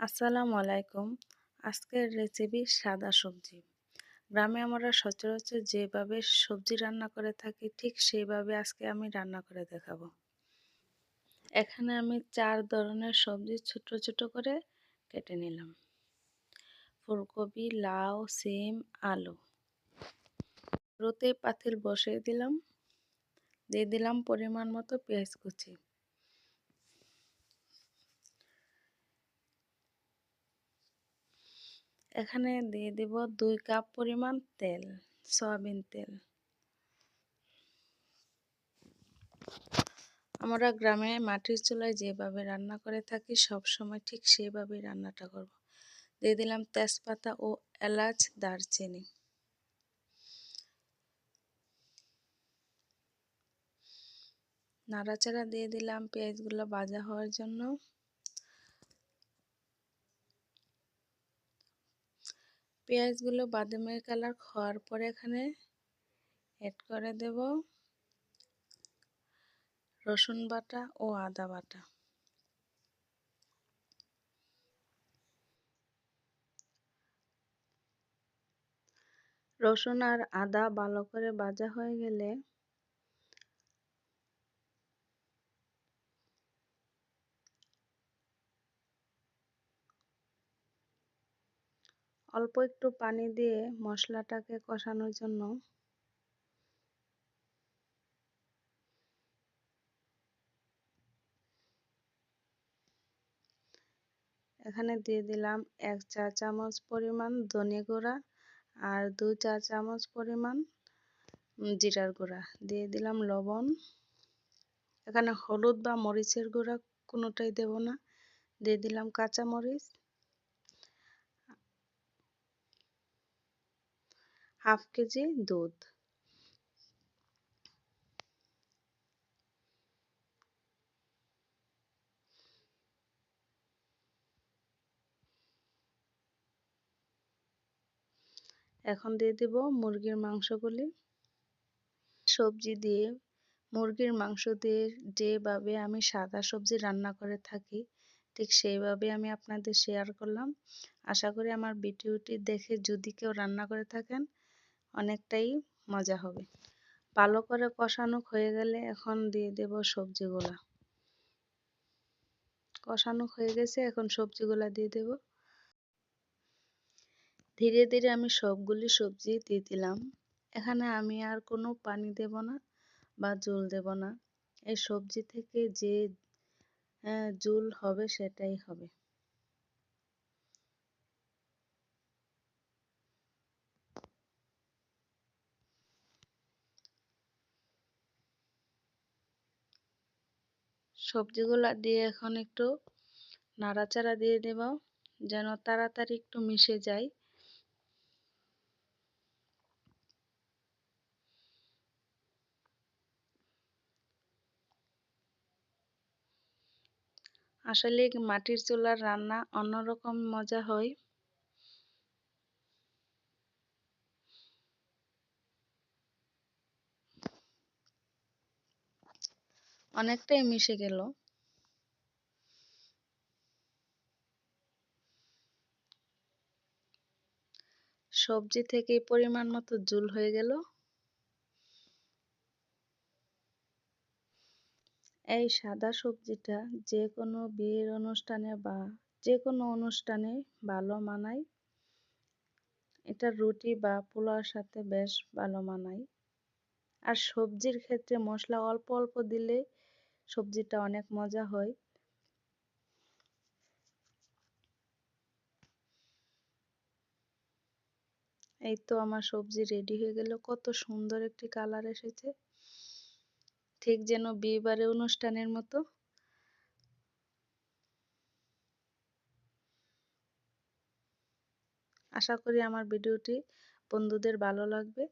আসসালামু আলাইকুম। আজকের রেসিপি সাদা সবজি। গ্রামে আমরা সচরাচর যেভাবে সবজি রান্না করে থাকি, ঠিক সেইভাবে আজকে আমি রান্না করে দেখাবো। এখানে আমি চার ধরনের সবজি ছোট ছোট করে কেটে নিলাম। ফুলকপি, লাউ, সিম, আলু। রোতে পাতিল বসিয়ে দিলাম। দিয়ে দিলাম পরিমাণ মতো পেঁয়াজ কুচি। এখানে দিয়ে দেব দুই কাপ পরিমাণ তেল, সয়াবিন তেল। আমরা গ্রামে মাটির চুলায় যেভাবে রান্না করে থাকি, সব সময় ঠিক সেইভাবেই রান্নাটা করব। দিয়ে দিলাম তেজপাতা ও এলাচ, দারচিনি। নাড়াচাড়া দিয়ে দিলাম পেঁয়াজগুলো ভাজা হওয়ার জন্য। পেঁয়াজগুলো বাদামের কালার খাওয়ার পরে এখানে অ্যাড করে দেব রসুন বাটা ও আদা বাটা। রসুন আর আদা ভালো করে ভাজা হয়ে গেলে অল্প একটু পানি দিয়ে মশলাটাকে কষানোর জন্য এখানে দিয়ে দিলাম এক চা চামচ পরিমাণ ধনে গুঁড়া আর দু চা চামচ পরিমাণ জিরার গুঁড়া। দিয়ে দিলাম লবণ। এখানে হলুদ বা মরিচের গুঁড়া কোনোটাই দেব না। দিয়ে দিলাম কাঁচা হাফ কেজি দুধ। এখন দিয়ে দেব মুরগির মাংসগুলি। সবজি দিয়ে, মুরগির মাংস দিয়ে যেভাবে আমি সাদা সবজি রান্না করে থাকি, ঠিক সেইভাবে আমি আপনাদের শেয়ার করলাম। আশা করি আমার ভিডিওটি দেখে যদি কেউ রান্না করে থাকেন অনেকটাই মজা হবে। ভালো করে কষানো হয়ে গেলে এখন দিয়ে দেব সবজিগুলা। কষানো হয়ে গেছে, এখন সবজিগুলা দিয়ে দেব। ধীরে ধীরে আমি সবগুলি সবজি দিয়ে দিলাম। এখানে আমি আর কোনো পানি দেব না বা জল দেব না। এই সবজি থেকে যে জুল হবে সেটাই হবে। সবজিগুলো দিয়ে এখন একটু নাড়াচাড়া দিয়ে দেব যেন তাড়াতাড়ি একটু মিশে যায়। আসলে মাটির চুলার রান্না অন্যরকম মজা হয়। অনেকটাই মিশে গেল। সবজি থেকে পরিমাণ মতো জুল হয়ে গেল। এই সাদা সবজিটা যে কোনো বিয়ের অনুষ্ঠানে বা যে কোনো অনুষ্ঠানে ভালো মানায়। এটা রুটি বা পোলাওর সাথে বেশ ভালো মানায়। আর সবজির ক্ষেত্রে মশলা অল্প অল্প দিলে সবজিটা অনেক মজা হয়। এই তো আমার সবজি রেডি হয়ে গেল, কত সুন্দর একটি কালার এসেছে। ঠিক যেন বিয়েবাড়ি অনুষ্ঠানের মতো। আশা করি আমার ভিডিওটি বন্ধুদের ভালো লাগবে।